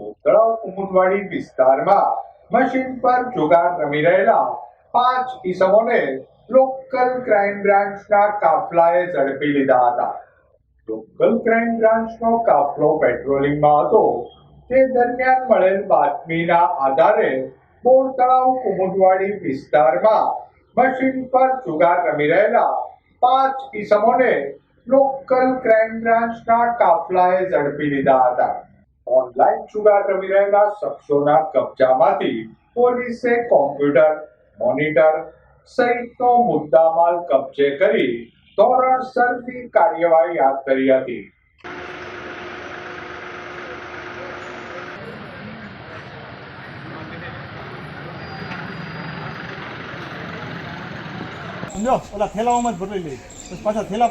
તળાવ કુમુદવાડી વિસ્તારમાં મશીન પર જુગાર રમી રહેલા પાંચ ઈસમોને લોકલ ક્રાઇમ બ્રાન્ચના કાફલાએ ઝડપી લીધા હતા. લોકલ ક્રાઇમ બ્રાન્ચનો કાફલો પેટ્રોલિંગમાં હતો. તે દરમિયાન મળેલ બાતમીના આધારે બોર તળાવ કુમુદવાડી વિસ્તારમાં મશીન પર જુગાર રમી રહેલા પાંચ ઈસમોને લોકલ ક્રાઇમ બ્રાન્ચના કાફલાએ ઝડપી લીધા હતા. ઓનલાઈન જુગાર રમી રહેલા શખ્સોના કબજામાંથી પોલીસે કોમ્પ્યુટર, મોનિટર સહિતનો મુદ્દામાલ કબજે કરી ધોરણસરની કાર્યવાહી હાથ ધરી હતી. સમજો, ઓલા થેલાઓમાં જ ભરી લઈ પાછા થેલા